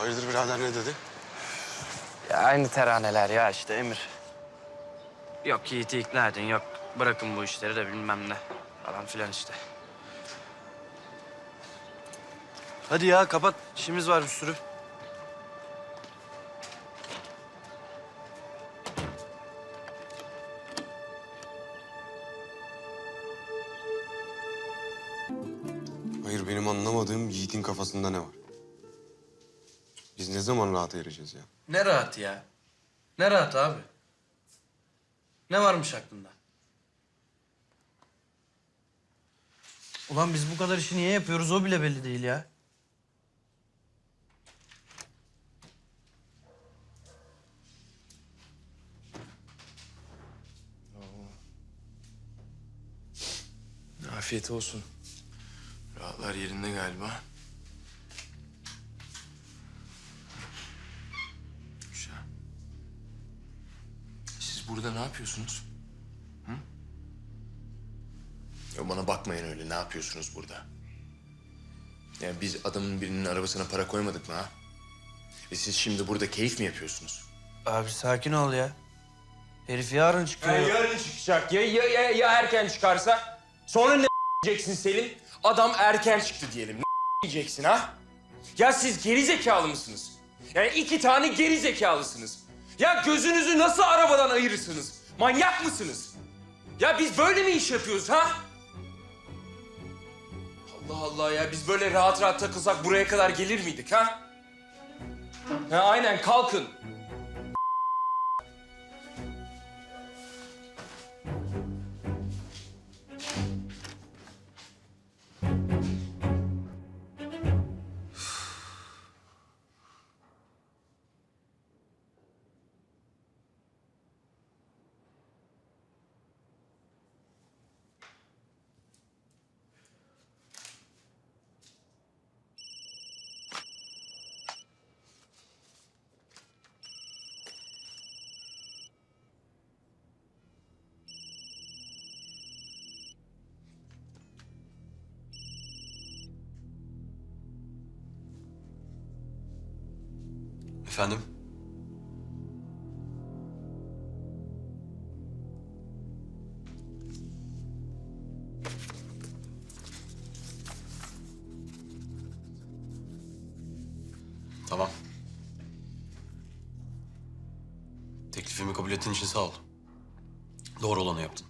Hayırdır birader ne dedi? Ya aynı teraneler ya işte Emir. Yok Yiğit'i ikna edin, yok bırakın bu işleri de bilmem ne falan filan işte. Hadi ya kapat, işimiz var bir sürü. Hayır benim anlamadığım Yiğit'in kafasında ne var? Biz ne zaman rahat ereceğiz ya? Ne rahat ya. Ne rahat abi. Ne varmış aklında? Ulan biz bu kadar işi niye yapıyoruz o bile belli değil ya. Afiyet olsun. Rahatlar yerinde galiba. Burada ne yapıyorsunuz? Hı? Ya bana bakmayın öyle. Ne yapıyorsunuz burada? Yani biz adamın birinin arabasına para koymadık mı ha? E siz şimdi burada keyif mi yapıyorsunuz? Abi sakin ol ya. Herif yarın çıkıyor. Ya yarın çıkacak. Ya, ya, ya, ya erken çıkarsa? Sonra ne diyeceksin Selim? Adam erken çıktı diyelim. Ne diyeceksin ha? Ya siz geri zekalı mısınız? Yani iki tane geri zekalısınız. Ya gözünüzü nasıl arabadan ayırırsınız? Manyak mısınız? Ya biz böyle mi iş yapıyoruz ha? Allah Allah ya biz böyle rahat rahat takılsak buraya kadar gelir miydik ha? Ha aynen kalkın. Efendim? Tamam. Teklifimi kabul ettiğin için sağ ol. Doğru olanı yaptın.